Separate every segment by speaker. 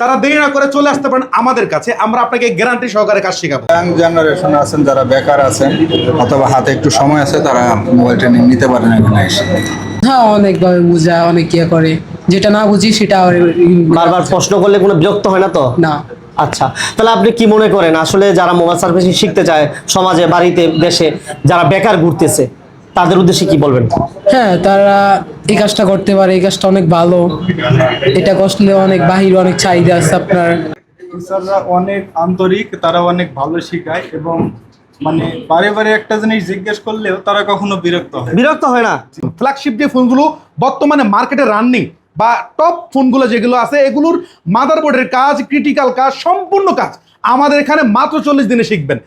Speaker 1: তারা দেরি না করে চলে আসতে পারেন আমাদের কাছে। আমরা আপনাকে গ্যারান্টি সহকারে কাজ শেখাবো।
Speaker 2: ইয়াং জেনারেশন আছেন যারা বেকার আছেন অথবা হাতে একটু সময় আছে তারা মোবাইল ট্রেনিং নিতে পারেন এখানে এসে।
Speaker 3: হ্যাঁ অনেকভাবে বোঝায় অনেক ইয়ে করে। যেটা না বুঝি সেটা আর
Speaker 4: বারবার প্রশ্ন করলে কোনো বিরক্ত হয় না তো?
Speaker 3: না।
Speaker 4: আচ্ছা তাহলে আপনি কি মনে করেন? আসলে যারা মোবাইল সার্ভিসিং শিখতে চায় সমাজে বাড়িতে দেশে যারা বেকার ঘুরতেছে তাদের উদ্দেশ্যে কি বলবেন?
Speaker 3: হ্যাঁ তারা এই কাজটা করতে পারে এই কাজটা অনেক ভালো। এটা করলে অনেক বাহিরে অনেক চাহিদা আছে আপনার।
Speaker 5: টিচাররা অনেক আন্তরিক তারা অনেক ভালো শেখায় এবং মানে বারে বারে একটা জিনিস জিজ্ঞেস করলেও তারা কখনো বিরক্ত হয়
Speaker 4: বিরক্ত হয় না।
Speaker 1: ফ্ল্যাগশিপ যে ফোনগুলো বর্তমানে মার্কেটে রানিং বা টপ ফোনগুলো যেগুলো আছে এগুলোর মাদারবোর্ডের কাজ ক্রিটিক্যাল কাজ সম্পূর্ণ কাজ আমাদের এখানে মাত্র চল্লিশ দিনে শিখবেন।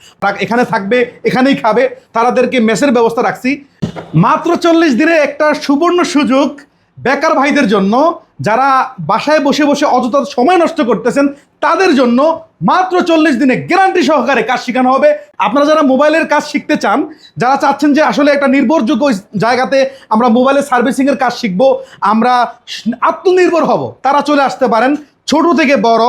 Speaker 1: এখানে থাকবে এখানেই খাবে। তাদেরকে মেসের ব্যবস্থা রাখছি। মাত্র চল্লিশ দিনে একটা সুবর্ণ সুযোগ বেকার ভাইদের জন্য। যারা বাসায় বসে বসে অযথা সময় নষ্ট করতেছেন, তাদের জন্য মাত্র চল্লিশ দিনে গ্যারান্টি সহকারে কাজ শেখানো হবে। আপনারা যারা মোবাইলের কাজ শিখতে চান, যারা চাচ্ছেন যে আসলে একটা নির্ভরযোগ্য জায়গাতে আমরা মোবাইলের সার্ভিসিংয়ের কাজ শিখব, আমরা আত্মনির্ভর হব, তারা চলে আসতে পারেন। ছোট থেকে বড়,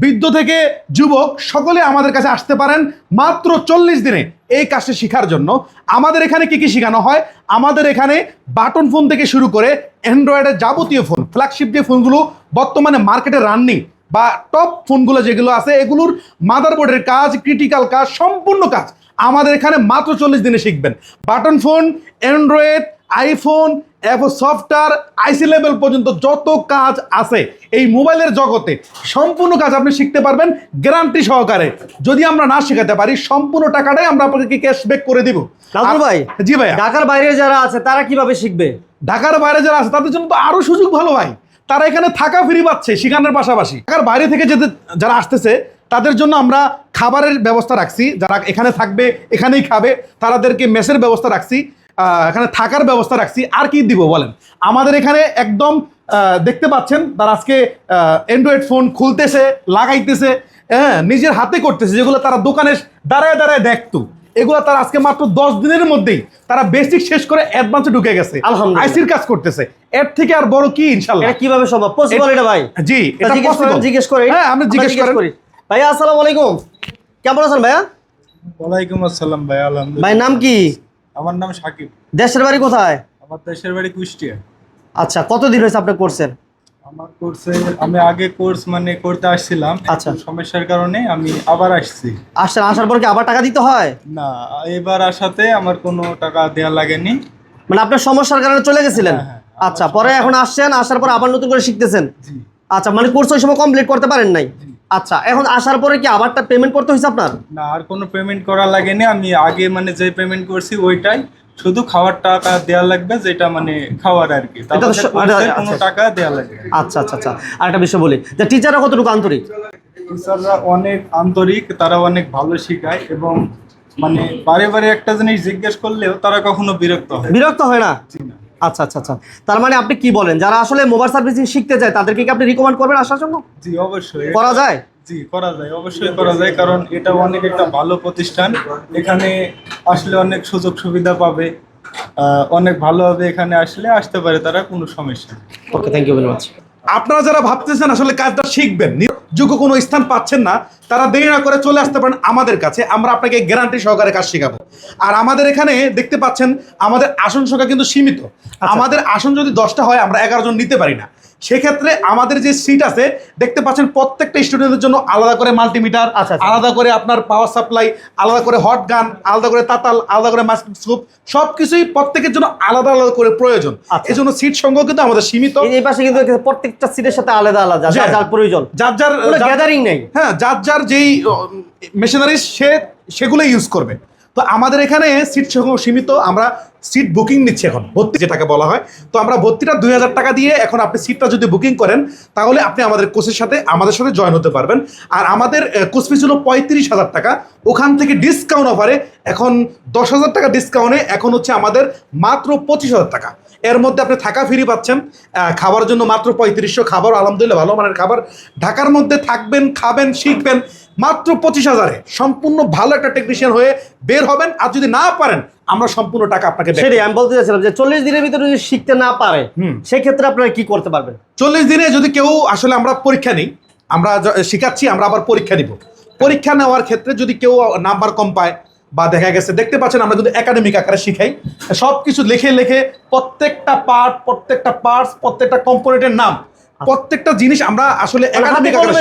Speaker 1: বৃদ্ধ থেকে যুবক, সকলে আমাদের কাছে আসতে পারেন। মাত্র চল্লিশ দিনে এই কাজটি শেখার জন্য। আমাদের এখানে কি কি শেখানো হয়? আমাদের এখানে বাটন ফোন থেকে শুরু করে অ্যান্ড্রয়েডের যাবতীয় ফোন ফ্ল্যাগশিপ যে ফোনগুলো বর্তমানে মার্কেটে রাননি বা টপ ফোনগুলো যেগুলো আছে, এগুলোর মাদারবোর্ডের কাজ ক্রিটিক্যাল কাজ, সম্পূর্ণ কাজ আমাদের এখানে মাত্র চল্লিশ দিনে শিখবেন। বাটন ফোন, অ্যান্ড্রয়েড আইফোন এরপর সফটওয়্যার আইসি লেভেল পর্যন্ত যত কাজ আছে এই মোবাইলের জগতে সম্পূর্ণ কাজ আপনি শিখতে পারবেন গ্যারান্টি সহকারে। যদি আমরা না শেখাতে পারি সম্পূর্ণ টাকাটাই আমরা আপনাকে ক্যাশব্যাক করে দিব।
Speaker 4: ভাই
Speaker 1: জি ভাই
Speaker 4: ঢাকার বাইরে যারা আছে তারা কীভাবে শিখবে?
Speaker 1: ঢাকার বাইরে যারা আছে তাদের জন্য তো আরও সুযোগ ভালো ভাই। তারা এখানে থাকা ফ্রি পাচ্ছে সেখানের পাশাপাশি। ঢাকার বাইরে থেকে যেতে যারা আসতেছে তাদের জন্য আমরা খাবারের ব্যবস্থা রাখছি। যারা এখানে থাকবে এখানেই খাবে তাদেরকে মেসের ব্যবস্থা রাখছি। এখানে থাকার ব্যবস্থা রাখছি। আর কি দিব বলেন? আমাদের এখানে একদম দেখতে পাচ্ছেন তারা আজকে অ্যান্ড্রয়েড ফোন খুলতেছে লাগাইতেছে হ্যাঁ নিজের হাতে করতেছে যেগুলো তারা দোকানে দাঁড়ায় দাঁড়ায় দেখতো। এগুলো তারা আজকে মাত্র দশ দিনের মধ্যেই তারা বেসিক শেষ করে অ্যাডভান্সে ঢুকে গেছে।
Speaker 4: আলহামদুলিল্লাহ।
Speaker 1: আইসির কাজ করতেছে। এর থেকে আর বড় কি ইনশাল্লাহ?
Speaker 4: এটা কীভাবে সম্ভব? পসিবল এটা ভাই?
Speaker 1: জি এটা
Speaker 4: জিজ্ঞেস করি
Speaker 1: হ্যাঁ
Speaker 4: আমরা
Speaker 1: জিজ্ঞেস
Speaker 4: করি। ভাইয়া আসসালামু আলাইকুম। কেমন আছেন ভাইয়া?
Speaker 5: ওয়ালাইকুম আসসালাম ভাই আলহামদুলিল্লাহ।
Speaker 4: ভাই নাম কি?
Speaker 5: আমার নাম সাকিব।
Speaker 4: দেশের বাড়ি কোথায়?
Speaker 5: আমার দেশের বাড়ি কুষ্টিয়া।
Speaker 4: আচ্ছা কতদিন হয়েছে আপনি করছেন
Speaker 5: আমার কোর্সে আমি আগে কোর্স মানে করতে আসছিলাম
Speaker 4: আচ্ছা।
Speaker 5: সমস্যার কারণে আমি আবার আসছি।
Speaker 4: আসছেন আসার পর কি আবার টাকা দিতে হয়?
Speaker 5: না এবার আসাতে আমার কোনো টাকা দেওয়া লাগেনি।
Speaker 4: মানে আপনার সমস্যার কারণে চলে গেছিলেন?
Speaker 5: হ্যাঁ, হ্যাঁ।
Speaker 4: আচ্ছা পরে এখন আসছেন আসার পর আবার নতুন করে শিখতেছেন?
Speaker 5: জি।
Speaker 4: আচ্ছা মানে কোর্স ওই সময় কমপ্লিট করতে পারেন নাই? আচ্ছা এখন আসার পরে কি আবারটা পেমেন্ট করতে হয়েছে আপনার?
Speaker 5: না আর কোনো পেমেন্ট করা লাগেনি। আমি আগে মানে যে পেমেন্ট করছি ওইটাই। শুধু খাওয়ার টাকা দেওয়া লাগবে যেটা মানে খাওয়ার আর কি।
Speaker 4: আচ্ছা,
Speaker 5: কোনো
Speaker 4: আচ্ছা।
Speaker 5: টাকা দেওয়া লাগবে।
Speaker 4: আচ্ছা আচ্ছা আচ্ছা। আর একটা বিষয় বলি যে টিচাররা কতটুকু আন্তরিক?
Speaker 5: টিচাররা অনেক আন্তরিক তারা অনেক ভালো শেখায় এবং মানে বারে বারে একটা জিনিস জিজ্ঞেস করলেও তারা কখনো বিরক্ত হয়
Speaker 4: বিরক্ত হয় না। আচ্ছা আচ্ছা আচ্ছা। তার মানে আপনি কি বলেন? যারা আসলে মোবাইল সার্ভিসিং শিখতে চায় তাদেরকে কি আপনি রিকমেন্ড করবেন আসার জন্য?
Speaker 5: জি অবশ্যই।
Speaker 4: করা যায়?
Speaker 5: জি করা যায় অবশ্যই করা যায় কারণ এটা অনেক একটা ভালো প্রতিষ্ঠান। এখানে আসলে অনেক সুযোগ সুবিধা পাবে অনেক ভালোভাবে এখানে আসলে আসতে পারে তারা কোনো সমস্যা
Speaker 4: okay thank you very much
Speaker 1: আপনারা যারা ভাবতেছেন আসলে কাজটা শিখবেন যোগ্য কোনো স্থান পাচ্ছেন না তারা দেরি না করে চলে আসতে পারেন আমাদের কাছে আমরা আপনাকে গ্যারান্টি সহকারে কাজ শেখাবো। আর আমাদের এখানে দেখতে পাচ্ছেন আমাদের আসন সংখ্যা কিন্তু সীমিত। আমাদের আসন যদি দশটা হয় আমরা এগারো জন নিতে পারি না। সেক্ষেত্রে আমাদের যে সিট আছে দেখতে পাচ্ছেন প্রত্যেকটা স্টুডেন্টের জন্য আলাদা করে মাল্টিমিটার
Speaker 4: আচ্ছা, আচ্ছা।
Speaker 1: আলাদা করে আপনার পাওয়ার সাপ্লাই আলাদা করে হট গান আলাদা করে তাতাল আলাদা করে মাস্কোপ সব কিছুই প্রত্যেকের জন্য আলাদা আলাদা করে প্রয়োজন।
Speaker 4: আচ্ছা।
Speaker 1: এই জন্য সিট সংখ্যাও কিন্তু আমাদের সীমিত।
Speaker 4: এই- পাশে কিন্তু প্রত্যেকটা সিটের সাথে আলাদা আলাদা যার প্রয়োজন।
Speaker 1: যার যার
Speaker 4: গ্যাদারিং নেই।
Speaker 1: হ্যাঁ যার যার যেই মেশিনারি সে সেগুলো ইউজ করবে। তো আমাদের এখানে সিট সংখ্যা সীমিত। আমরা সিট বুকিং নিচ্ছি এখন, ভর্তি যেটাকে বলা হয়। তো আমরা ভর্তিটা দুই হাজার টাকা দিয়ে এখন আপনি সিটটা যদি বুকিং করেন, তাহলে আপনি আমাদের কোচের সাথে, আমাদের সাথে জয়েন হতে পারবেন। আর আমাদের কোচ ফি ছিল পঁয়ত্রিশ হাজার টাকা। ওখান থেকে ডিসকাউন্ট অফারে এখন দশ হাজার টাকা ডিসকাউন্টে এখন হচ্ছে আমাদের মাত্র পঁচিশ হাজার টাকা। এর মধ্যে আপনি থাকা ফ্রি পাচ্ছেন। খাবার জন্য মাত্র পঁয়ত্রিশশো। খাবার আলহামদুলিল্লাহ ভালো মানের খাবার। ঢাকার মধ্যে থাকবেন, খাবেন, শিখবেন। মাত্র পঁচিশ হাজারে সম্পূর্ণ ভালো একটা টেকনিশিয়ান হয়ে বের হবেন। আর যদি না পারেন আমরা সম্পূর্ণ টাকা আপনাকে
Speaker 4: সেটাই আমি বলতে চাইছিলাম যে চল্লিশ দিনের ভিতরে যদি শিখতে না পারে। সেক্ষেত্রে আপনারা কি করতে পারবেন?
Speaker 1: চল্লিশ দিনে যদি কেউ আসলে আমরা পরীক্ষা নিই আমরা শিখাচ্ছি আমরা আবার পরীক্ষা নিব পরীক্ষা নেওয়ার ক্ষেত্রে যদি কেউ নাম্বার কম পায় বা দেখা গেছে দেখতে পাচ্ছেন আমরা যদি একাডেমিক আকারে শিখাই সব কিছু লিখে লিখে প্রত্যেকটা পার্ট প্রত্যেকটা পার্টস প্রত্যেকটা কম্পোনেন্টের নাম প্রত্যেকটা জিনিস আমরা আসলে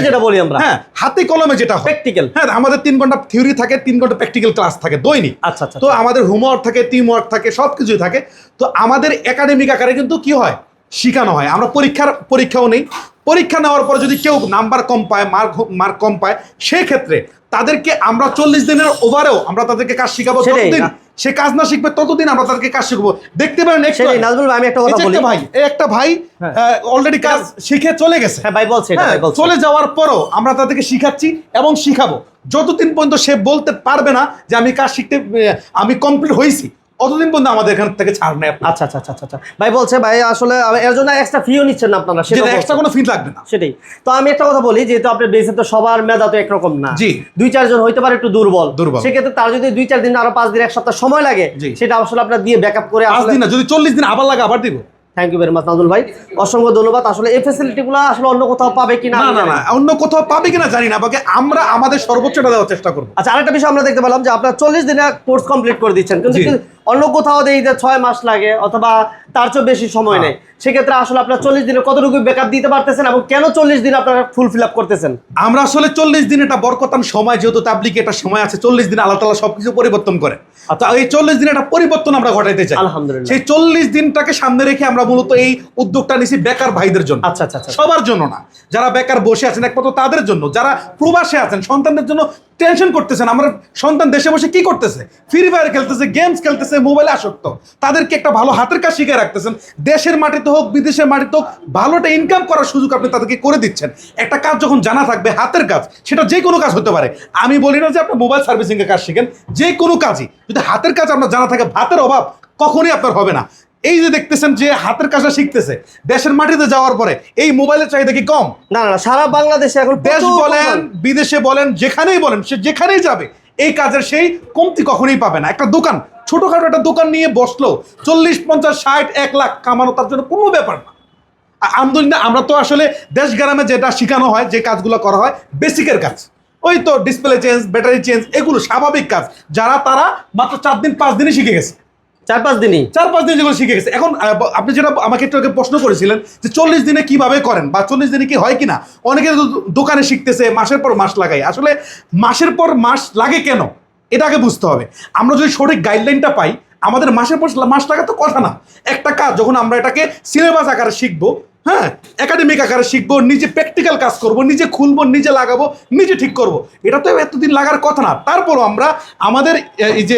Speaker 4: যেটা বলি আমরা।
Speaker 1: হ্যাঁ হাতে কলমে যেটা
Speaker 4: Practical।
Speaker 1: হ্যাঁ আমাদের তিন ঘণ্টা থিওরি থাকে তিন ঘণ্টা প্র্যাকটিক্যাল ক্লাস থাকে দৈনিক।
Speaker 4: আচ্ছা, আচ্ছা,
Speaker 1: তো আমাদের হোমওয়ার্ক থাকে টিম ওয়ার্ক থাকে সব কিছুই থাকে। তো আমাদের একাডেমিক আকারে কিন্তু কি হয়? শেখানো হয়। আমরা পরীক্ষার পরীক্ষাও নেই। পরীক্ষা নেওয়ার পরে যদি কেউ নাম্বার কম পায় মার্ক মার্ক কম পায় সেক্ষেত্রে তাদেরকে আমরা চল্লিশ দিনের ওভারেও আমরা তাদেরকে কাজ শিখাবো। সে কাজ না শিখবে ততদিন আমরা তাদেরকে কাজ শিখব। দেখতে পারেন
Speaker 4: সেটাই, নাজমুল ভাই, আমি একটা কথা বলি।
Speaker 1: ভাই এই একটা ভাই
Speaker 4: হ্যাঁ।
Speaker 1: অলরেডি কাজ শিখে চলে গেছে।
Speaker 4: হ্যাঁ
Speaker 1: হ্যাঁ,
Speaker 4: ভাই বলছে।
Speaker 1: চলে যাওয়ার পরও আমরা তাদেরকে শিখাচ্ছি এবং শিখাবো। যতদিন পর্যন্ত সে বলতে পারবে না যে আমি কাজ শিখতে আমি কমপ্লিট হয়েছি অতদিন পর্যন্ত আমাদের এখান থেকে ছাড় নেই
Speaker 4: আচ্ছা আচ্ছা আচ্ছা আচ্ছা ভাই বলছে ভাই আসলে এর জন্য এক্সট্রা ফিও নিচ্ছেন না আপনারা সেটা
Speaker 1: এক্সট্রা কোনো ফি লাগবে না।
Speaker 4: সেটাই। তো আমি একটা কথা বলি যেহেতু আপনার বেসে তো সবার মেধা তো একরকম না।
Speaker 1: জি।
Speaker 4: দুই চারজন হইতে পারে একটু দুর্বল।
Speaker 1: দুর্বল।
Speaker 4: সেক্ষেত্রে তার যদি দুই চার দিন আরও পাঁচ দিন এক সপ্তাহ সময় লাগে সেটা আসলে আপনার দিয়ে ব্যাকআপ করে
Speaker 1: পাঁচ দিন না যদি চল্লিশ দিন আবার লাগে আবার দিব।
Speaker 4: Thank you very much Nazul ভাই। অসংখ্য ধন্যবাদ। আসলে এই ফ্যাসিলিটিগুলো আসলে অন্য কোথাও পাবে কিনা
Speaker 1: না না না অন্য কোথাও পাবে কিনা জানি না বাকি আমরা আমাদের সর্বোচ্চটা দেওয়ার চেষ্টা করব।
Speaker 4: আচ্ছা আরেকটা বিষয় আমরা দেখতে পেলাম যে আপনার চল্লিশ দিনে কোর্স কমপ্লিট করে দিচ্ছেন। কিন্তু অন্য কোথাও যে ছয় মাস লাগে অথবা তার চেয়ে বেশি সময় নেই। সেক্ষেত্রে আসলে আপনার চল্লিশ দিনে কতটুকু ব্যাকআপ দিতে পারতেছেন এবং কেন চল্লিশ দিন আপনারা ফুল ফিল আপ করতেছেন?
Speaker 1: আমরা আসলে চল্লিশ দিন এটা বরকতান সময় যেহেতু তাবলিকে একটা সময় আছে চল্লিশ দিন আল্লাহ তালা সবকিছু পরিবর্তন করে। তো এই চল্লিশ দিন একটা পরিবর্তন আমরা ঘটাইতে চাই।
Speaker 4: আলহামদুলিল্লাহ।
Speaker 1: সেই চল্লিশ দিনটাকে সামনে রেখে আমরা মূলত এই উদ্যোগটা নিছি বেকার ভাইদের জন্য।
Speaker 4: আচ্ছা আচ্ছা আচ্ছা।
Speaker 1: সবার জন্য না। যারা বেকার বসে আছেন একমাত্র তাদের জন্য। যারা প্রবাসে আছেন সন্তানদের জন্য টেনশন করতেছেন। আমার সন্তান দেশে বসে কি করতেছে? ফ্রি ফায়ার খেলতেছে গেমস খেলতেছে মোবাইলে আসক্ত। তাদেরকে একটা ভালো হাতের কাজ শিখে রাখতেছেন। দেশের মাটিতে হোক বিদেশের মাটিতে হোক ভালোটা ইনকাম করার সুযোগ আপনি তাদেরকে করে দিচ্ছেন। একটা কাজ যখন জানা থাকবে হাতের কাজ সেটা যে কোনো কাজ হতে পারে। আমি বলি না যে আপনি মোবাইল সার্ভিসিং এর কাজ শিখেন যে কোনো কাজই। যদি হাতের কাজ আপনার জানা থাকে ভাতের অভাব কখনোই আপনার হবে না। এই যে দেখতেছেন যে হাতের কাজটা শিখতেছে দেশের মাটিতে যাওয়ার পরে এই মোবাইলের চাহিদা কি কম?
Speaker 4: না না না, সারা বাংলাদেশে এখন
Speaker 1: দেশ বলেন বিদেশে বলেন যেখানেই বলেন সে যেখানেই যাবে এই কাজের সেই কমতি কখনোই পাবে না। একটা দোকান ছোটখাটো একটা দোকান নিয়ে বসল চল্লিশ পঞ্চাশ ষাট এক লাখ কামানো তার জন্য কোনো ব্যাপার না। আ- আলহামদুলিল্লাহ আমরা তো আসলে দেশ গ্রামে যেটা শেখানো হয় যে কাজগুলো করা হয় বেসিকের কাজ। ওই তো ডিসপ্লে চেঞ্জ ব্যাটারি চেঞ্জ এগুলো স্বাভাবিক কাজ। যারা তারা মাত্র চার দিন পাঁচ দিনই শিখে গেছে।
Speaker 4: চার পাঁচ দিনই?
Speaker 1: চার পাঁচ দিন যেগুলো শিখে গেছে। এখন আপনি যেটা আমাকে একটু আগে প্রশ্ন করেছিলেন যে চল্লিশ দিনে কীভাবে করেন বা চল্লিশ দিনে কি হয় কিনা? অনেকে দোকানে শিখতেছে মাসের পর মাস লাগাই আসলে মাসের পর মাস লাগে কেন? এটা আগে বুঝতে হবে। আমরা যদি সঠিক গাইডলাইনটা পাই, আমাদের মাসে মাস টাকা তো কথা না। একটা কাজ, যখন আমরা এটাকে সিলেবাস আকারে শিখব হ্যাঁ একাডেমিক আকারে শিখব, নিজে প্র্যাকটিক্যাল কাজ করব, নিজে খুলবো, নিজে লাগাবো, নিজে ঠিক করব, এটা তো এতদিন লাগার কথা না। তারপরও আমরা আমাদের, এই যে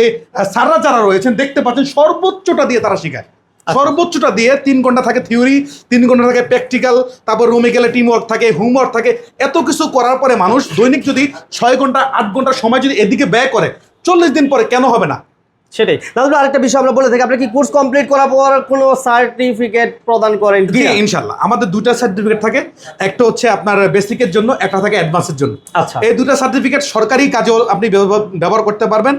Speaker 1: সাররা যারা রয়েছেন, দেখতে পাচ্ছেন সর্বোচ্চটা দিয়ে তারা শেখায়। সর্বোচ্চটা দিয়ে তিন ঘণ্টা থাকে থিওরি তিন ঘণ্টা থাকে প্র্যাকটিক্যাল তারপর রুমে গেলে টিম ওয়ার্ক থাকে হোমওয়ার্ক থাকে, এত কিছু করার পরে মানুষ দৈনিক যদি ছয় ঘণ্টা, আট ঘণ্টা সময় যদি এদিকে ব্যয় করে, চল্লিশ দিন পরে কেন হবে না?
Speaker 4: সেটাই। তাহলে আরেকটা বিষয় আমরা বলে থাকি আপনি কি কোর্স কমপ্লিট করার পর কোনো সার্টিফিকেট প্রদান করেন কি
Speaker 1: জি ইনশাল্লাহ আমাদের দুইটা সার্টিফিকেট থাকে। একটা হচ্ছে আপনার বেসিকের জন্য একটা থাকে অ্যাডভান্সের জন্য।
Speaker 4: আচ্ছা।
Speaker 1: এই দুটো সার্টিফিকেট সরকারি কাজেও আপনি ব্যবহার- করতে পারবেন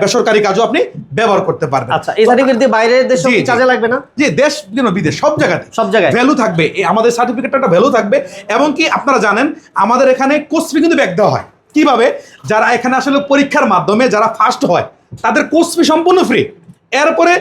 Speaker 1: বেসরকারি কাজও আপনি ব্যবহার করতে পারবেন।
Speaker 4: আচ্ছা এই সার্টিফিকেট দিয়ে বাইরের দেশে কাজে লাগবে না?
Speaker 1: জি দেশ যেন বিদেশ সব জায়গাতে।
Speaker 4: সব জায়গায়?
Speaker 1: ভ্যালু থাকবে। এই আমাদের সার্টিফিকেটটা একটা ভ্যালু থাকবে। এবং কি আপনারা জানেন আমাদের এখানে কোর্স ফি কিন্তু ব্যাক দেওয়া হয়। কীভাবে? যারা এখানে আসলে পরীক্ষার মাধ্যমে যারা ফার্স্ট হয় তাদের কোর্স ফি সম্পূর্ণ ফ্রি এরপরে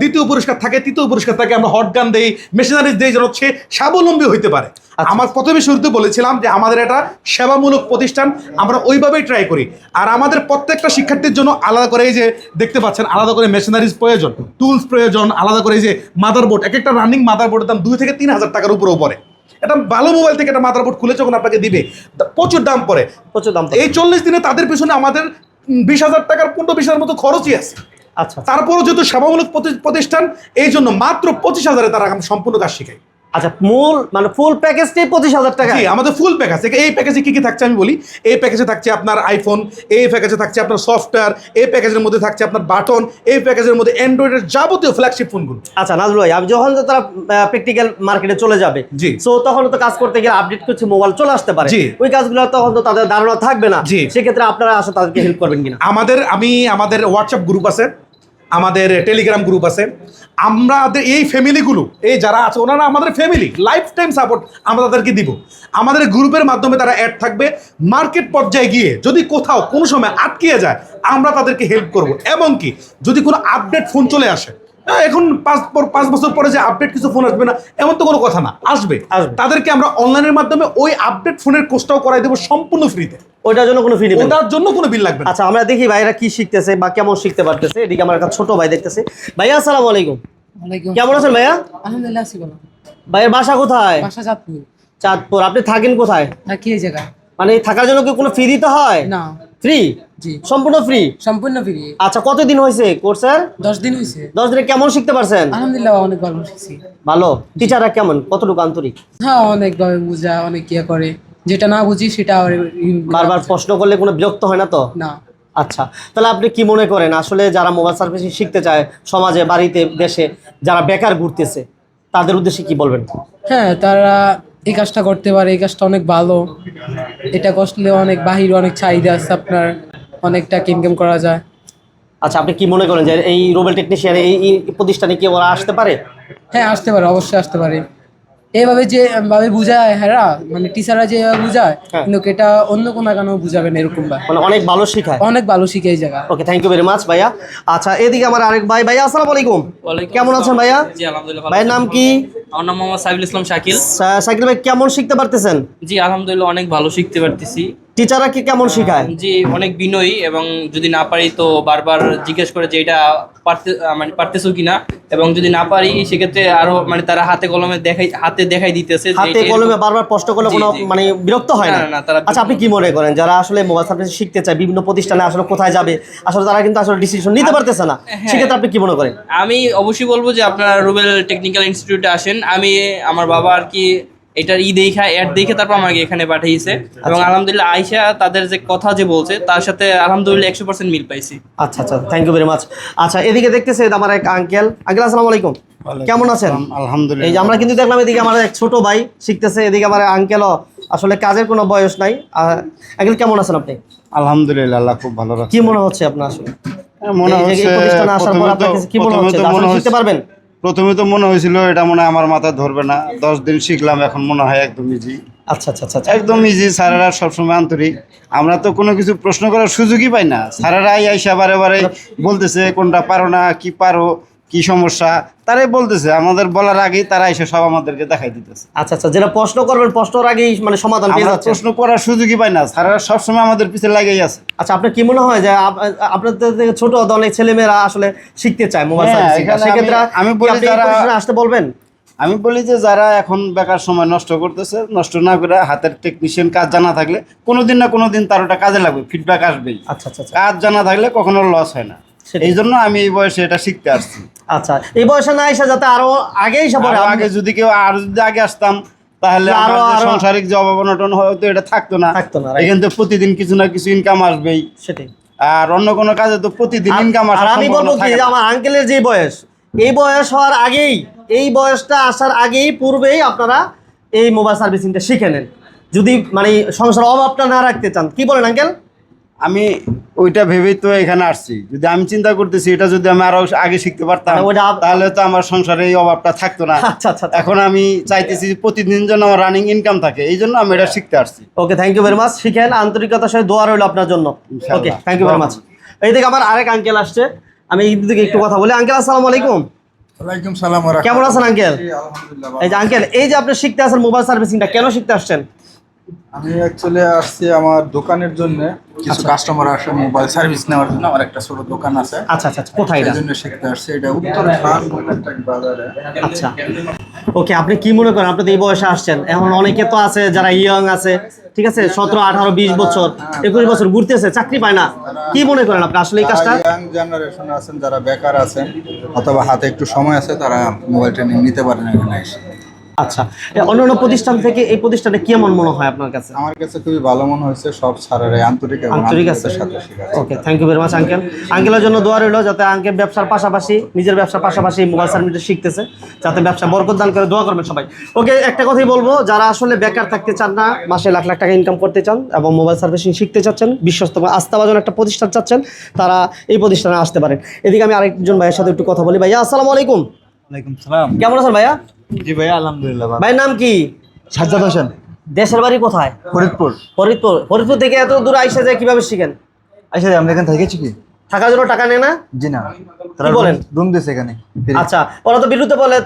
Speaker 1: দ্বিতীয় পুরস্কার থাকে তৃতীয় পুরস্কার থাকে আমরা হট গান দেই মেশিনারিজ দেই যেন হচ্ছে স্বাবলম্বী হইতে পারে। আমার প্রথমে শুরুতে বলেছিলাম যে আমাদের এটা সেবামূলক প্রতিষ্ঠান আমরা ওইভাবেই ট্রাই করি। আর আমাদের প্রত্যেকটা শিক্ষার্থীর জন্য আলাদা করে এই যে দেখতে পাচ্ছেন আলাদা করে মেশিনারিজ প্রয়োজন টুলস প্রয়োজন আলাদা করে এই যে মাদারবোর্ড এক একটা রানিং মাদারবোর্ডের দাম দুই থেকে তিন হাজার টাকার উপরেও পড়ে। এটা ভালো মোবাইল থেকে একটা মাদারবোর্ড খুলে যখন আপনাকে দিবে প্রচুর দাম পড়ে।
Speaker 4: প্রচুর দাম
Speaker 1: এই চল্লিশ দিনে তাদের পিছনে আমাদের বিশ হাজার টাকার পনেরো বিশ হাজার মতো খরচই আছে।
Speaker 4: আচ্ছা
Speaker 1: তারপরও যেহেতু সেবামূলক প্রতি- প্রতিষ্ঠান এই জন্য মাত্র পঁচিশ হাজারে তারা আমি সম্পূর্ণ কাজ শিখাই
Speaker 4: আচ্ছা মূল মানে ফুল প্যাকেজটাই পঁচিশ হাজার টাকা
Speaker 1: জি আমাদের ফুল প্যাকেজ এই প্যাকেজে কি কি থাকছে আমি বলি? এই প্যাকেজে থাকছে আপনার আইফোন এই প্যাকেজে থাকছে আপনার সফটওয়্যার এই প্যাকেজের মধ্যে থাকছে আপনার বাটন এই প্যাকেজের মধ্যে অ্যান্ড্রয়েডের যাবতীয় ফ্ল্যাগশিপ ফোনগুলো
Speaker 4: আচ্ছা নাজরুল ভাই আমি যখন তারা প্র্যাকটিক্যাল মার্কেটে চলে যাবে
Speaker 1: জি।
Speaker 4: সো তখন তো কাজ করতে গেলে আপডেট কিছু মোবাইল চলে আসতে পারে। ওই কাজগুলো তখন তো তাদের ধারণা থাকবে না।
Speaker 1: জি।
Speaker 4: সেক্ষেত্রে আপনারা আসলে তাদেরকে হেল্প করবেন কিনা?
Speaker 1: আমাদের আমি আমাদের হোয়াটসঅ্যাপ গ্রুপ আছে। আমাদের টেলিগ্রাম গ্রুপ আছে। আমরা এই ফ্যামিলিগুলো এই যারা আছে, ওনারা আমাদের ফ্যামিলি লাইফ টাইম সাপোর্ট আমরা তাদেরকে দিব। আমাদের গ্রুপের মাধ্যমে তারা অ্যাড থাকবে। মার্কেট পর্যায়ে গিয়ে যদি কোথাও কোনো সময় আটকিয়ে যায়, আমরা তাদেরকে হেল্প করব। এবং কি, যদি কোনো আপডেট ফোন চলে আসে এখন পাঁচ পাঁচ বছর পরে যে আপডেট কিছু ফোন আসবে না এমন তো কোনো কথা না আসবে। তাদেরকে আমরা অনলাইনের মাধ্যমে ওই আপডেট ফোনের কোর্সটাও করাই দেবো সম্পূর্ণ ফ্রিতে
Speaker 4: ওইটার জন্য কোনো ফি নেবেন
Speaker 1: ওটার জন্য কোনো বিল লাগবে
Speaker 4: আচ্ছা আমরা দেখি ভাইরা কি শিখতেছে বা কেমন শিখতে পারতেছে। এদিকে আমার একটা ছোট ভাই দেখতেছে। ভাইয়া আসসালামু আলাইকুম। কেমন আছেন ভাইয়া?
Speaker 3: আলহামদুলিল্লাহ আছি বলো
Speaker 4: ভাইয়ের বাসা কোথায়?
Speaker 3: বাসা চাঁদপুর।
Speaker 4: চাঁদপুর। আপনি থাকেন কোথায়?
Speaker 3: থাকি এই জায়গায়।
Speaker 4: মানে থাকার জন্য কি কোনো ফি দিতে হয়?
Speaker 3: না।
Speaker 4: ফ্রি
Speaker 3: জি।
Speaker 4: সম্পূর্ণ ফ্রি
Speaker 3: সম্পূর্ণ ফ্রি
Speaker 4: আচ্ছা কতদিন হয়েছে কোর্সের
Speaker 3: দশ দিন হয়েছে।
Speaker 4: দশ দিনে কেমন শিখতে পারছেন?
Speaker 3: আলহামদুলিল্লাহ অনেক ভালো শিখছি।
Speaker 4: ভালো। টিচাররা কেমন? কতটুকু আন্তরিক?
Speaker 3: হ্যাঁ অনেকভাবে বুঝা অনেক ইয়ে করে। যেটা না বুঝি সেটা আবার
Speaker 4: বারবার প্রশ্ন করলে কোনো বিরক্ত হয় না তো?
Speaker 3: না।
Speaker 4: আচ্ছা তাহলে আপনি কি মনে করেন? আসলে যারা মোবাইল সার্ভিসিং শিখতে চায় সমাজে বাড়িতে দেশে যারা বেকার ঘুরতেছে তাদের উদ্দেশ্যে কি বলবেন?
Speaker 3: হ্যাঁ তারা এই কাজটা করতে পারে এই কাজটা অনেক ভালো। এটা করলে অনেক বাহিরে অনেক চাহিদা আছে আপনার অনেকটা টাকা ইনকাম করা যায়।
Speaker 4: আচ্ছা আপনি কি মনে করেন যে এই রোবেল টেকনিশিয়ান এই এই প্রতিষ্ঠানে কি ওরা আসতে পারে?
Speaker 3: হ্যাঁ আসতে পারে অবশ্যই আসতে পারে। এইভাবে যে ভাবে বুঝায় হ্যাঁ মানে টিচাররা যেভাবে বুঝায়
Speaker 4: হ্যাঁ।
Speaker 3: কিন্তু এটা অন্য কোন কেন বুঝাবেন না এরকম ভাই
Speaker 4: মানে অনেক ভালো শেখায়।
Speaker 3: অনেক ভালো শিখে এই জায়গা।
Speaker 4: Okay thank you very much ভাইয়া। আচ্ছা এদিকে আমার আরেক ভাই। ভাইয়া আসসালামু আলাইকুম। কেমন আছেন ভাইয়া?
Speaker 6: জি আলহামদুলিল্লাহ ভাই
Speaker 4: ভাইয়ের নাম কি?
Speaker 6: আমার নাম মোহাম্মদ সাইফুল ইসলাম শাকিল।
Speaker 4: শাকিল ভাই কেমন শিখতে পারতেছেন?
Speaker 6: জি আলহামদুলিল্লাহ অনেক ভালো শিখতে পারতেছি।
Speaker 4: টিচাররা কি কেমন শেখায়?
Speaker 6: জি অনেক বিনয়ী এবং যদি না পারি তো বারবার জিজ্ঞেস করে যে এটা পারতে মানে পারতেছো কিনা? এবং যদি না পারি সেক্ষেত্রে আরও মানে তারা হাতে কলমে দেখাই হাতে দেখাই দিতেছে
Speaker 4: হাতে কলমে বারবার প্রশ্ন করলে কোনো মানে বিরক্ত হয় না?
Speaker 6: না,
Speaker 4: আচ্ছা আপনি কি মনে করেন? যারা আসলে মোবাইল সার্ভিস শিখতে চায় বিভিন্ন প্রতিষ্ঠানে আসলে কোথায় যাবে আসলে তারা কিন্তু আসলে ডিসিশন নিতে পারতেছে না।
Speaker 6: হ্যাঁ।
Speaker 4: সেক্ষেত্রে আপনি কি মনে করেন?
Speaker 6: আমি অবশ্যই বলব যে আপনারা রুবেল টেকনিক্যাল ইনস্টিটিউটে আসেন। আমি আমার বাবা আর কি এটার ই দেখা অ্যাড দেখে তারপর আমাকে এখানে পাঠিয়েছে। এবং আলহামদুলিল্লাহ আয়সা তাদের যে কথা যে বলছে তার সাথে আলহামদুলিল্লাহ একশো পার্সেন্ট মিল পাইছি।
Speaker 4: আচ্ছা আচ্ছা থ্যাংক ইউ ভেরি মাচ আচ্ছা এদিকে দেখতেছে আমার এক আঙ্কেল আঙ্কেল আসসালামু আলাইকুম। কেমন আছেন?
Speaker 2: আলহামদুলিল্লাহ।
Speaker 4: এই যে আমরা কিন্তু দেখলাম এদিকে আমার এক ছোট ভাই শিখতেছে এদিকে আমার আঙ্কেলও আসলে কাজের কোনো বয়স নাই। আঙ্কেল কেমন আছেন আপনি?
Speaker 2: আলহামদুলিল্লাহ আল্লাহ খুব ভালো
Speaker 4: কি মনে হচ্ছে আপনার আসলে?
Speaker 2: মনে হচ্ছে
Speaker 4: প্রতিষ্ঠানে আসার পর আপনার কি মনে হচ্ছে? আসলে শিখতে পারবেন?
Speaker 2: প্রথমে তো মনে হয়েছিল এটা মনে হয় আমার মাথা ধরবে না। দশ দিন শিখলাম এখন মনে হয় একদম ইজি
Speaker 4: আচ্ছা আচ্ছা আচ্ছা আচ্ছা।
Speaker 2: একদম ইজি স্যারেরা সবসময় আন্তরিক। আমরা তো কোনো কিছু প্রশ্ন করার সুযোগই পাই না। স্যারেরাই আইসা বারে বারে বলতেছে কোনটা পারো না কি পারো? কি সমস্যা? তারাই বলতেছে আমাদের বলার আগেই তারা এসে সব আমাদেরকে দেখাই দিতেছে।
Speaker 4: আচ্ছা আচ্ছা যেটা প্রশ্ন করবেন প্রশ্নের আগেই মানে সমাধান পেয়ে
Speaker 2: আমরা
Speaker 4: যাচ্ছে।
Speaker 2: প্রশ্ন করার সুযোগই পাই না স্যারেরা সবসময় আমাদের পিছিয়ে লাগেই আছে।
Speaker 4: আচ্ছা আপনার কি মনে হয় যে আপ- আপনাদের থেকে ছোট অনেক ছেলেমেয়েরা আসলে শিখতে চায় মোবাইল
Speaker 2: হ্যাঁ,
Speaker 4: সার্ভিসিং
Speaker 2: এখানে
Speaker 4: সেক্ষেত্রে
Speaker 2: আমি- বলি যারা-
Speaker 4: আসতে বলবেন?
Speaker 2: আমি বলি যে যারা এখন বেকার সময় নষ্ট করতেছে নষ্ট না করে হাতের টেকনিশিয়ান কাজ জানা থাকলে কোনোদিন না কোনোদিন তার ওটা কাজে লাগবে ফিডব্যাক আসবেই।
Speaker 4: আচ্ছা আচ্ছা আচ্ছা।
Speaker 2: কাজ জানা থাকলে কখনো লস হয় না।
Speaker 4: সেটাই।
Speaker 2: এই জন্য আমি এই বয়সে এটা শিখতে আসছি।
Speaker 4: আচ্ছা এই বয়সে না এসে যাতে আরও আগে এসে পড়ে
Speaker 2: আগে যদি কেউ আর যদি আগে আসতাম তাহলে
Speaker 4: আরো- আরো-
Speaker 2: সাংসারিক যে অভাব হয়তো এটা থাকতো না।
Speaker 4: থাকতো না,
Speaker 2: এখান থেকে প্রতিদিন কিছু না কিছু ইনকাম আসবেই।
Speaker 4: সেটাই।
Speaker 2: আর অন্য কোনো কাজে তো প্রতিদিন ইনকাম আসার
Speaker 4: আমি বলব কি যে আমার আঙ্কেলের যে বয়স এই বয়স হওয়ার আগেই এই বয়সটা আসার আগেই পূর্বেই আপনারা এই মোবাইল সার্ভিসিংটা শিখে নেন। যদি মানে সংসার অভাবটা না রাখতে চান কি বলেন আঙ্কেল
Speaker 2: আমি ওইটা ভেবেই তো এখানে আসছি। যদি আমি চিন্তা করতেছি এটা যদি আমি আরও আগে শিখতে পারতাম
Speaker 4: মানে ওইটা
Speaker 2: তাহলে তো আমার সংসারে এই অভাবটা থাকতো না।
Speaker 4: আচ্ছা আচ্ছা আচ্ছা।
Speaker 2: এখন আমি চাইতেছি যে প্রতিদিন যেন আমার রানিং ইনকাম থাকে এই জন্য আমি এটা শিখতে আসছি।
Speaker 4: Okay thank you very much শিখেন আন্তরিকতার সাথে দোয়া রইল আপনার জন্য। Okay thank you very much এই দিকে আমার আরেক আঙ্কেল আসছে। আমি এই দিকে একটু কথা বলি। আঙ্কেল আসসালামু আলাইকুম।
Speaker 7: ওয়ালাইকুম সালাম
Speaker 4: কেমন আছেন আঙ্কেল এই যে আঙ্কেল এই যে আপনি শিখতে আসেন মোবাইল সার্ভিসিংটা কেন শিখতে আসছেন?
Speaker 7: আমি অ্যাকচুয়ালি আসছি আমার দোকানের জন্য কিছু কাস্টমার আসে মোবাইল সার্ভিস নেওয়ার জন্য। আমার একটা ছোট দোকান আছে।
Speaker 4: আচ্ছা আচ্ছা আচ্ছা, কোথায় এটা?
Speaker 7: জন্য শিখতে আসছি। এটা উত্তর বাজারে।
Speaker 4: আচ্ছা। ওকে আপনি কি মনে করেন? আপনি তো এই বয়সে আসছেন। এখন অনেকে তো আছে যারা ইয়ং আছে। ঠিক আছে? সতেরো আঠারো বিশ বছর একুশ বছর ঘুরতেছে চাকরি পায় না। কি মনে করেন আপনি? আসলে এই কাজটা?
Speaker 7: ইয়াং জেনারেশন আছেন যারা বেকার আছেন অথবা হাতে একটু সময় আছে তারা মোবাইল ট্রেনিং নিতে পারেন এখানে এসে।
Speaker 4: আচ্ছা এ, অন্যান্য প্রতিষ্ঠান থেকে এই প্রতিষ্ঠানে কেমন মনে হয় আপনার কাছে?
Speaker 5: আমার কাছে খুবই ভালো মনে হয়েছে সব স্যারেরাই আন্তরিক
Speaker 4: আন্তরিক আছে।
Speaker 5: সাথে
Speaker 4: okay thank you very much uncle আঙ্কেলের জন্য দোয়া রইল যাতে আঙ্কেল ব্যবসার পাশাপাশি নিজের ব্যবসার পাশাপাশি মোবাইল সার্ভিস শিখতেছে যাতে ব্যবসা বরকত দান করে দোয়া করবেন সবাই। ওকে একটা কথাই বলব যারা আসলে বেকার থাকতে চান না মাসে লাখ লাখ টাকা ইনকাম করতে চান এবং মোবাইল সার্ভিসিং শিখতে চাচ্ছেন বিশ্বস্ত আস্থাভাজন একটা প্রতিষ্ঠান চাচ্ছেন তারা এই প্রতিষ্ঠানে আসতে পারেন। এদিকে আমি আরেকজন ভাইয়ের সাথে একটু কথা বলি। ভাইয়া আসসালামু আলাইকুম।
Speaker 8: ওয়ালাইকুম সালাম।
Speaker 4: কেমন আছেন ভাইয়া?
Speaker 8: জি ভাইয়া আলহামদুলিল্লাহ
Speaker 4: ভাইয়ের নাম কি?
Speaker 8: সাজ্জাদ হোসেন।
Speaker 4: দেশের বাড়ি কোথায়?
Speaker 8: ফরিদপুর।
Speaker 4: ফরিদপুর। ফরিদপুর থেকে এত দূর আইসা যায় কীভাবে শিখেন?
Speaker 8: আচ্ছা আমরা এখানে থাকেছি কি
Speaker 4: থাকার জন্য টাকা নেয় না?
Speaker 8: জি না।
Speaker 4: কি বলেন?
Speaker 8: রুম দিয়েছে এখানে
Speaker 4: আচ্ছা ওরা তো বিরুদ্ধে বলে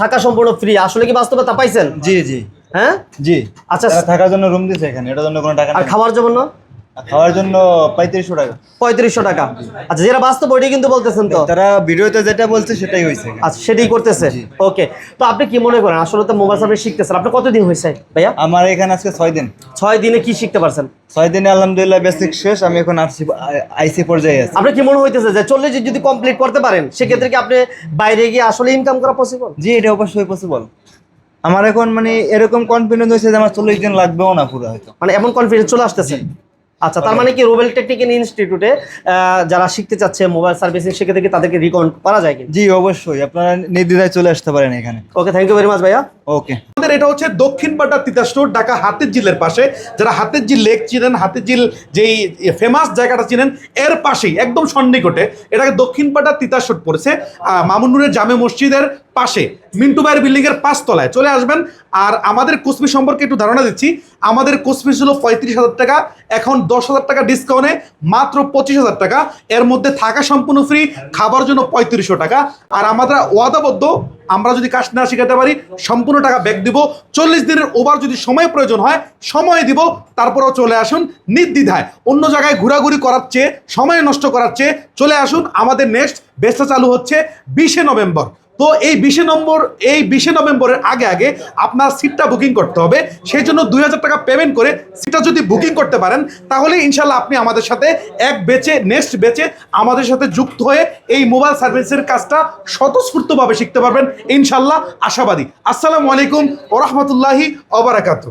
Speaker 4: থাকা সম্পূর্ণ ফ্রি আসলে কি বাস্তবে তা পাইছেন?
Speaker 8: জি জি।
Speaker 4: হ্যাঁ?
Speaker 8: জি।
Speaker 4: আচ্ছা
Speaker 8: তারা থাকার জন্য রুম দিয়েছে এখানে এটার জন্য কোনো টাকা
Speaker 4: আর। খাওয়ার জন্য?
Speaker 8: খাওয়ার জন্য পঁয়ত্রিশশো টাকা।
Speaker 4: পঁয়ত্রিশশো টাকা। আচ্ছা যেটা বাস্তব ওইটাই কিন্তু বলতেছেন তো?
Speaker 8: তারা ভিডিওতে যেটা বলছে সেটাই হয়েছে
Speaker 4: আচ্ছা সেটাই করতেছে? ওকে তো আপনি কি মনে করেন আসলে তো মোবাইল সার্ভিস শিখতেছেন আপনি কতদিন হয়েছে ভাইয়া?
Speaker 8: আমার এখানে আজকে ছয় দিন।
Speaker 4: ছয় দিনে কি শিখতে পারছেন?
Speaker 8: ছয় দিনে আলহামদুলিল্লাহ বেসিক শেষ আমি এখন আরসি আইসি পর্যায়ে আছি।
Speaker 4: আপনি কি মনে হইতেছে যে চল্লিশ দিন যদি কমপ্লিট করতে পারেন সেক্ষেত্রে কি আপনি বাইরে গিয়ে আসলে ইনকাম করা পসিবল
Speaker 8: জি এটা অবশ্যই পসিবল আমার এখন মানে এরকম কনফিডেন্স হয়েছে যে আমার চল্লিশ দিন লাগবেও না পুরো হয়তো।
Speaker 4: মানে এমন কনফিডেন্স চলে আসতেছে? আচ্ছা তার মানে কি রুবেল টেকনিক্যাল ইনস্টিটিউটে যারা শিখতে চাচ্ছে মোবাইল সার্ভিসিং শিখে কি তাদেরকে রিকমেন্ড করা যায় কিন্তু
Speaker 8: জি অবশ্যই। আপনারা নির্দ্বিধায় চলে আসতে পারেন এখানে।
Speaker 4: Okay thank you very much ভাইয়া।
Speaker 8: ওকে
Speaker 1: আমাদের এটা হচ্ছে দক্ষিণ বাটা তিতা স্টোর ঢাকা হাতের জিলের পাশে। যারা হাতের জিল লেক চিনেন হাতের জিল যেই ফেমাস জায়গাটা চিনেন এর পাশেই একদম সন্নিকটে এটাকে দক্ষিণ পাটা তিতা স্টোর পড়েছে। আহ, মামুনুরের জামে মসজিদের পাশে। মিন্টু ভাইয়ের বিল্ডিং এর পাঁচতলায়। চলে আসবেন। আর আমাদের কোসমি সম্পর্কে একটু ধারণা দিচ্ছি। আমাদের কোসমি ছিল পঁয়ত্রিশ হাজার টাকা, এখন দশ হাজার টাকা ডিসকাউন্টে মাত্র পঁচিশ হাজার টাকা। এর মধ্যে থাকা সম্পূর্ণ ফ্রি খাবার জন্য পঁয়ত্রিশশো টাকা। আর আমাদের ওয়াদাবদ্ধ, আমরা যদি কাজ না শিখাতে পারি, সম্পূর্ণ টাকা ব্যাক দিব। চল্লিশ দিনের ওভার যদি সময় প্রয়োজন হয়, সময় দিব। তারপরেও চলে আসুন নির্দ্বিধায়। অন্য জায়গায় ঘোরাঘুরি করার চেয়ে, সময় নষ্ট করার চেয়ে চলে আসুন। আমাদের নেক্সট বেসটা চালু হচ্ছে বিশে নভেম্বর। তো এই বিশে নম্বর, এই বিশে নভেম্বরের আগে আগে আপনার সিটটা বুকিং করতে হবে। সেই জন্য দুই হাজার টাকা পেমেন্ট করে সিটটা যদি বুকিং করতে পারেন, তাহলে ইনশাল্লাহ আপনি আমাদের সাথে এক বেচে নেক্সট বেচে আমাদের সাথে যুক্ত হয়ে এই মোবাইল সার্ভিসের কাজটা স্বতঃস্ফূর্তভাবে শিখতে পারবেন। ইনশাল্লাহ আশাবাদী। আসসালামু আলাইকুম ওরহমতুল্লাহি অবরাকাতু